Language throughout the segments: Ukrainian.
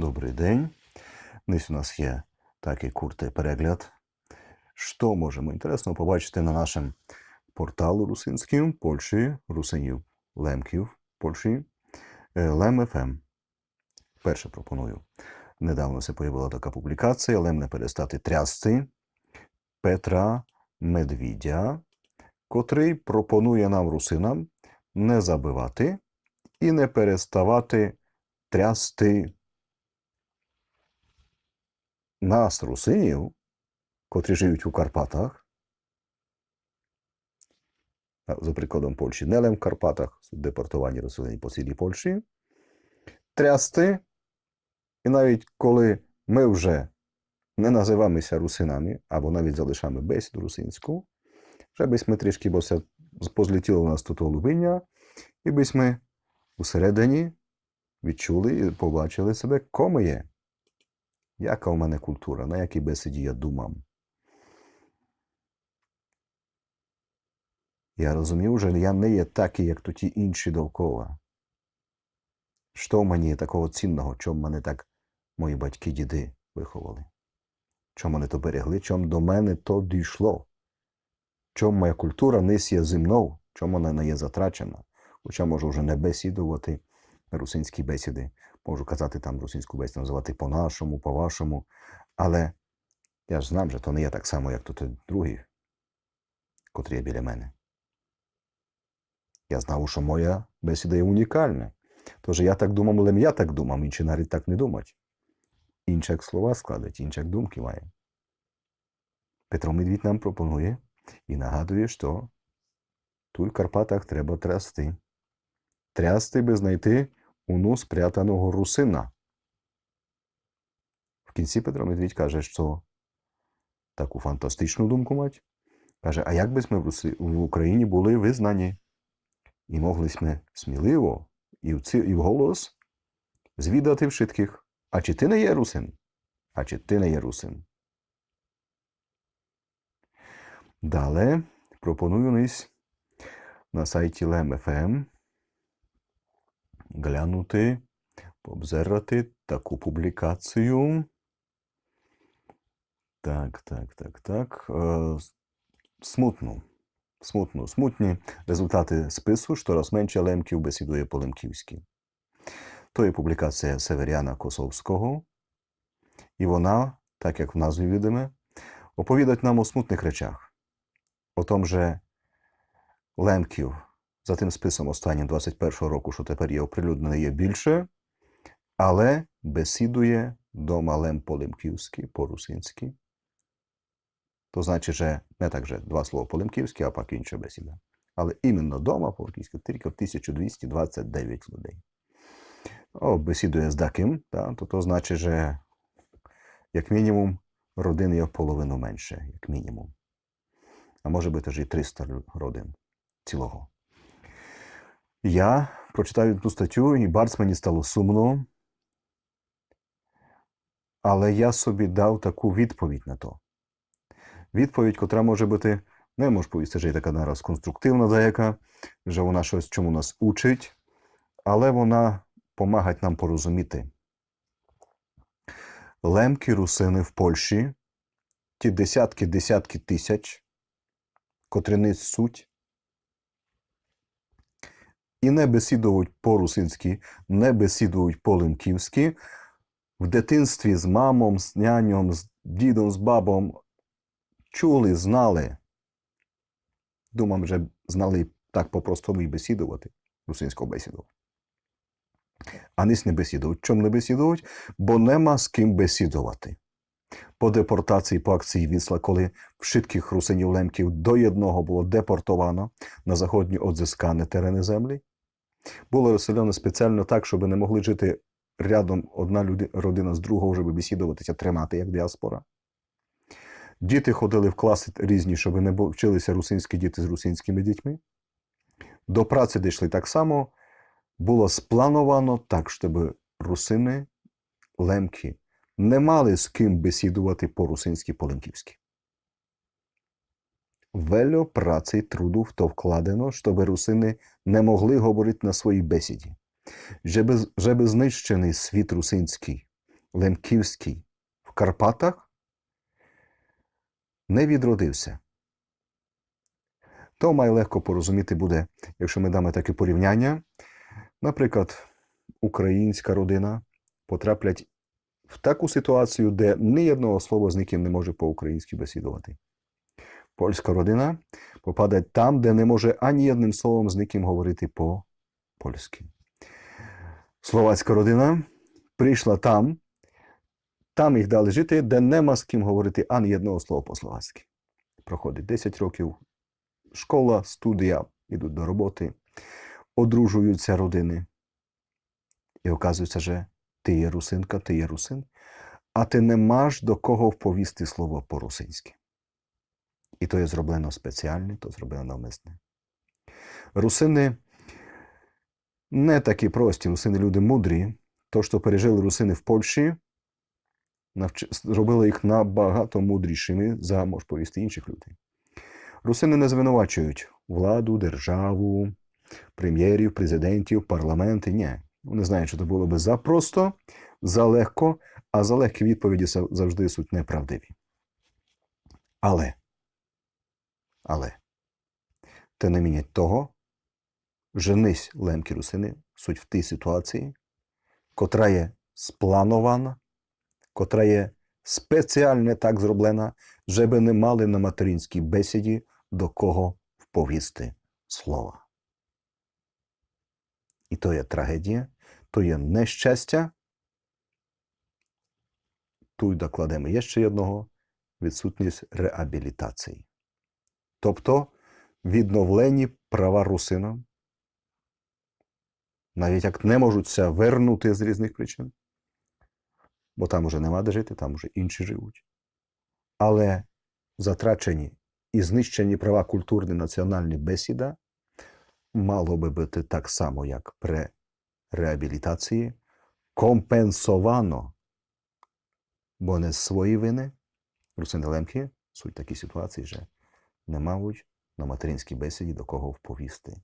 Добрий день. Десь у нас є такий куртий перегляд. Що можемо інтересного побачити на нашому порталу русинським Польщі, русинів Лемків Польщі, е, Лем.ФМ. Перше пропоную. Недавно се появила така публікація Лем не перестати трясти Петра Медвідя, котрий пропонує нам, русинам, не забивати і не переставати трясти нас, русинів, котрі живуть у Карпатах, за прикладом Польщі, не лем в Карпатах, депортовані русини по цілій Польщі, трясти, і навіть коли ми вже не називаємося русинами, або навіть залишаємо бесіду русинську, вже ми трішки, бо це позлетіло у нас тут голубиння, і бись ми усередині відчули і побачили себе, кому є. Яка у мене культура, на якій бесіді я думам. Я розумів, що я не є такий, як то ті інші довкола. Що в мені є такого цінного, чому мене так мої батьки, діди виховали? Чому мене то берегли, чому до мене то дійшло? Чому моя культура не є зі мною, чому вона не є затрачена? Хоча можу вже не бесідувати русинські бесіди, можу казати там русинську бесіду, називати по-нашому, по-вашому. Але я ж знам, що то не є так само, як тут другі, котрі є біля мене. Я знав, що моя бесіда є унікальна. Тож я так думав, але я так думав, інші навіть так не думають. Інші як слова складуть, інші як думки має. Петро Медвідь нам пропонує і нагадує, що тут в Карпатах треба трясти. Трясти би знайти уну спрятаного русина. В кінці Петро Медвідь каже, що таку фантастичну думку мать. Каже, а як би ми в, Руси, в Україні були визнані? І могли ми сміливо і в, ці, і в голос звідати всіх. А чи ти не є русин? А чи ти не є русин? Далі пропоную нись на сайті LEM.FM глянути, обзирати таку публікацію. Так, так, так, так. Е, смутно. Смутно, смутні результати спису, щораз менше лемків бесідує по-лемківськи. То є публікація Северяна Косовського, і вона, так як в назві відоме, оповідать нам о смутних речах. О том, що лемків за тим списом останнім 21-го року, що тепер є оприлюднене, є більше, але бесідує дома лем по-лемківськи, по-русинськи. То значить, що не так же два слова по-лемківськи, а пак інша бесіда. Але іменно дома по-російськи тільки 1229 людей. О, бесідує з даким, та, то то значить, що як мінімум родин є в половину менше, як мінімум. А може бути ж і 300 родин цілого. Я прочитав ту статтю, і барс мені стало сумно. Але я собі дав таку відповідь на то. Відповідь, котра може бути, не можу повісти, що є така нараз конструктивна деяка, що вона щось чому нас учить, але вона допомагає нам порозуміти. Лемки русини в Польщі, ті десятки-десятки тисяч, котрі несуть і не бесідують по-русинськи, не бесідують по-лемківськи, в дитинстві з мамом, з няням, з дідом, з бабом чули, знали. Думам, вже знали так по-простому і бесідувати, русинську бесіду. А ниць не бесідують. Чому не бесідують? Бо нема з ким бесідувати. По депортації, по акції Вісла, коли всіх русинів лемків до одного було депортовано на заходні одзискані терени землі, було розселено спеціально так, щоб не могли жити рядом одна люди, родина з другого, щоб бесідуватися, тримати як діаспора. Діти ходили в класи різні, щоб не вчилися русинські діти з русинськими дітьми. До праці дійшли так само. Було сплановано так, щоб русини, лемки не мали з ким бесідувати по-русинськи, по-лемківськи. Вело праці й труду в то вкладено, щоб русини не могли говорити на своїй бесіді. Żeby, żeby знищений світ русинський Лемківський в Карпатах не відродився. То має легко порозуміти буде, якщо ми дамо таке порівняння. Наприклад, українська родина потраплять в таку ситуацію, де ні одного слова з ніким не може по-українськи бесідувати. Польська родина попаде там, де не може ані одним словом з ніким говорити по-польськи. Словацька родина прийшла там, там їх дали жити, де нема з ким говорити ані одного слова по-словацьки. Проходить 10 років, школа, студія, йдуть до роботи, одружуються родини. І оказується, що ти є русинка, ти є русин, а ти не маєш до кого вповісти слово по-русинськи. І то є зроблено спеціально, то зроблено навмисне. Русини не такі прості, русини люди мудрі. То, що пережили русини в Польщі, навч... зробило їх набагато мудрішими за, можеш повісти, інших людей. Русини не звинувачують владу, державу, прем'єрів, президентів, парламенти. Ні. Вони знають, що це було би запросто, залегко, а за легкі відповіді завжди суть неправдиві. Але, але, те не мінять того, женись лемкі русини, суть в тій ситуації, котра є спланована, котра є спеціально так зроблена, щоб не мали на материнській бесіді до кого вповісти слова. І то є трагедія, то є нещастя. Тут докладемо ще одного відсутність реабілітації. Тобто відновлені права русинам, навіть як не можуться вернути з різних причин, бо там уже нема де жити, там уже інші живуть. Але затрачені і знищені права культурні національні бесіда мало би бути так само, як при реабілітації, компенсовано, бо не з свої вини, русини лемки суть такі ситуації, що не мають на материнській бесіді до кого вповісти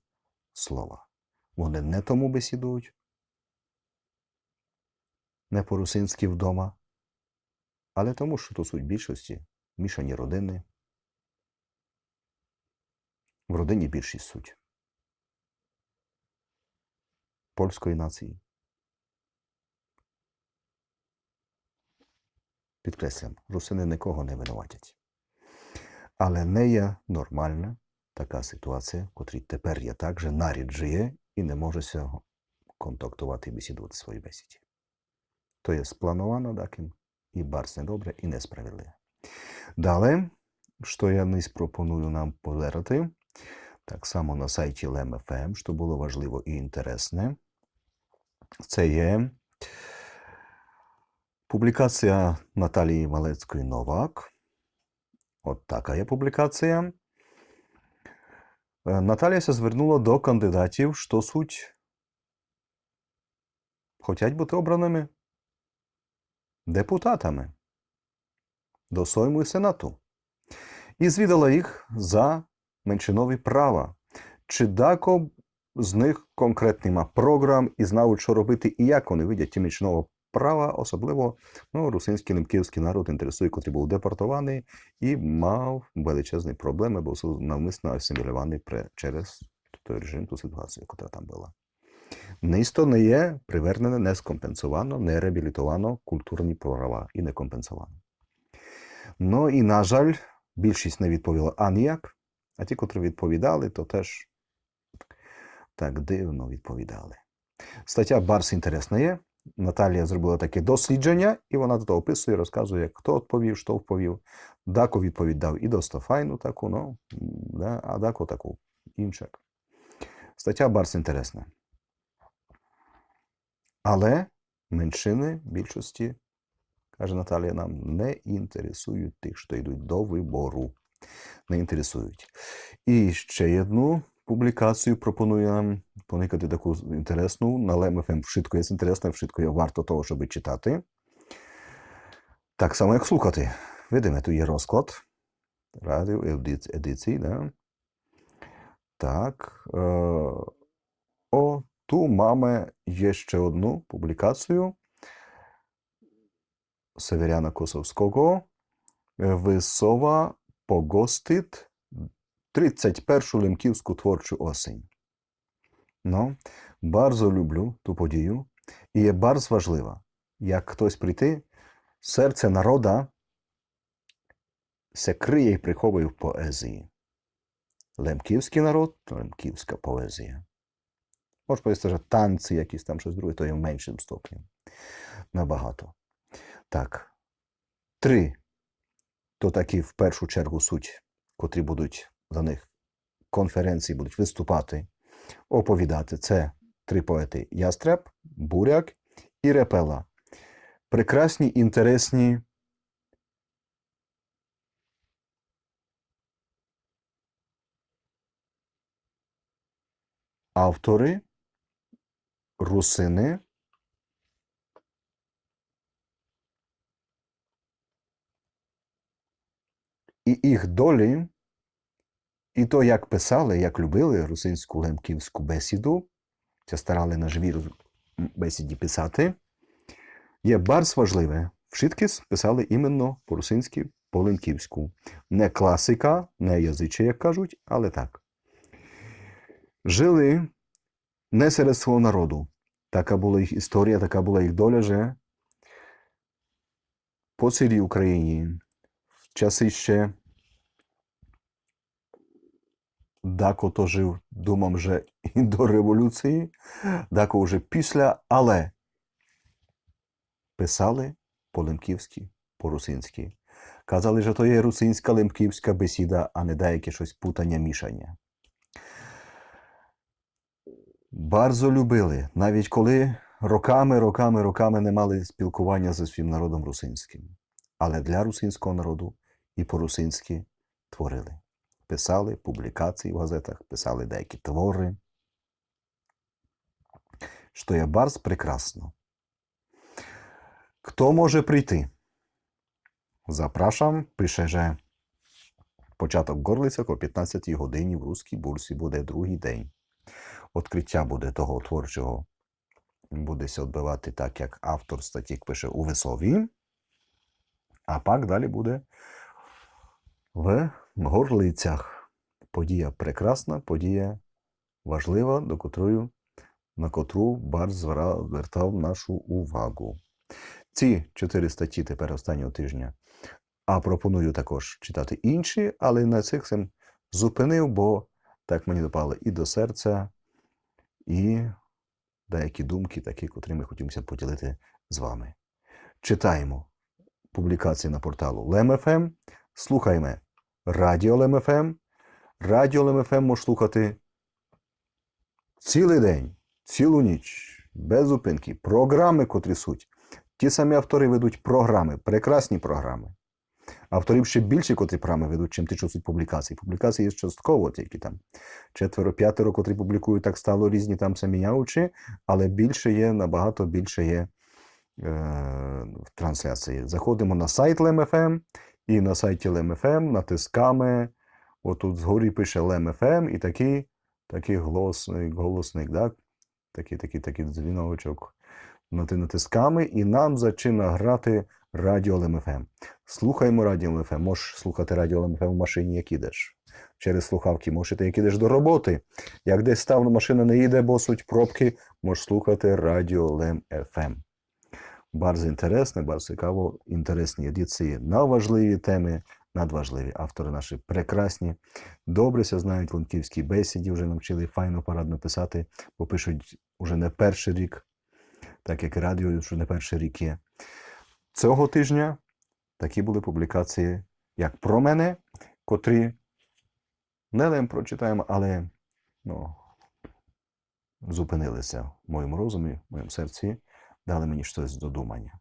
слова. Вони не тому бесідують, не по-русинськи вдома, але тому, що то суть більшості мішані родини. В родині більшість суть польської нації. Підкреслям, русини нікого не винуватять. Але не є нормальна така ситуація, в котрій тепер є так, що нарід жиє і не сього контактувати і бесідувати в своїй бесіді. То є сплановано таким і барс недобре, і несправедливе. Далі, що я не пропоную нам позирати, так само на сайті LMFM, що було важливо і інтересне, це є публікація Наталії Малецької Новак. От така є публікація. Е, Наталія звернула до кандидатів, що суть хочуть бути обраними депутатами до Сойму і Сенату. І звідала їх за меншинові права. Чи дако з них конкретний ма програм і знають, що робити, і як вони видять ті меншинового права, особливо ну, русинський лемківський народ інтересує, котрий був депортований і мав величезні проблеми, бо навмисно асимілюваний через той режим, ту ситуацію, яка там була. Нисто не є привернене, не скомпенсовано, не реабілітовано культурні права і не компенсовано. Ну і, на жаль, більшість не відповіла аніяк, а ті, котрі відповідали, то теж так дивно відповідали. Стаття Барс інтересна є. Наталія зробила таке дослідження, і вона тут описує, розказує, хто відповів, що відповів. Дако відповідав і достофайну таку, ну, да, а Дако таку іншак. Стаття Барс інтересна. Але меншини більшості, каже Наталія, нам не інтересують тих, що йдуть до вибору. Не інтересують. І ще одну публікацію пропоную нам поникати таку інтересну. На LMFM вшитко є інтересна, вшитко є варто того, щоб читати. Так само, як слухати. Видимо, тут є розклад. Радіо, едиції, да? Так. Е, о, ту маємо є ще одну публікацію. Северяна Косовського Висова погостить 31 Лемківську творчу осінь. Ну, bardzo люблю ту подію і є bardzo важлива. Як хтось прийти, серце народа се криє і приховує в поезії. Лемківський народ, лемківська поезія. Можеш powiedzieć, що танці, якісь там щось друге, то є в меншим стопні. Набагато. Так. Три. То такі в першу чергу суть, котрі будуть за них конференції будуть виступати, оповідати. Це три поети: Ястреб, Буряк і Репела. Прекрасні, інтересні. Автори, русини, і їх долі, і то, як писали, як любили русинську лемківську бесіду, це старали на живій бесіді писати, є барс важливе. Вшиткіс писали іменно по-русинськи, по-лемківську. Не класика, не язиче, як кажуть, але так. Жили не серед свого народу. Така була їх історія, така була їх доля, що по цілій Україні в часи ще Дако то жив, думам, że і до революції, Дако вже після, але писали по-лемківськи, по-русинськи. Казали, що то є русинська лемківська бесіда, а не деяке щось путання мішання. Bardzo любили, навіть коли роками, роками, роками не мали спілкування зі своїм народом русинським. Але для русинського народу і по-русинськи творили. Писали публікації в газетах, писали деякі твори. Що є барс прекрасно. Хто може прийти? Запрашам, що початок Горлиця о 15 годині в Руській бурсі буде другий день. Откриття буде того творчого, буде се відбивати так, як автор статті пише у Весові. А пак далі буде в Горлицях. Подія прекрасна, подія важлива, до котрою, на котру Бар звертав нашу увагу. Ці чотири статті тепер останнього тижня. А пропоную також читати інші, але на цих сам зупинив, бо так мені допало і до серця, і деякі думки, такі, котрі ми хотімося поділити з вами. Читаємо публікації на порталу LEM.FM, слухаємо Радіо LEM.FM. Радіо LEM.FM можеш слухати цілий день, цілу ніч, без зупинки. Програми, котрі суть. Ті самі автори ведуть програми, прекрасні програми. Авторів ще більше, котрі програми ведуть, чим що суть публікації. Публікації є частково тільки там. Четверо-п'ятеро, котрі публікують, так стало різні там самі яучі, але більше є, набагато більше є е, в трансляції. Заходимо на сайт LEM.FM, і на сайті LEM.FM натискаємо, отут згорі пише LEM.FM, і такий, такий голосник, голосник, да? такий, такий, такий дзвіночок. Нати- Натискаємо, і нам зачинає грати радіо LMFM. Слухаємо радіо LMFM. Можеш слухати радіо LMFM в машині, як ідеш. Через слухавки можете, як ідеш до роботи. Як десь став, машина не їде, бо суть пробки, можеш слухати радіо LMFM. Bardzo інтересне, bardzo цікаво, інтересні едиції на важливі теми, надважливі. Автори наші прекрасні, добре ся знають в лунківській бесіді, вже навчили файно парадно писати, бо пишуть уже не перший рік, так як і радіо вже не перший рік є. Цього тижня такі були публікації, як про мене, котрі не лем прочитаємо, але ну, зупинилися в моєму розумі, в моєму серці, дали мені щось до думання.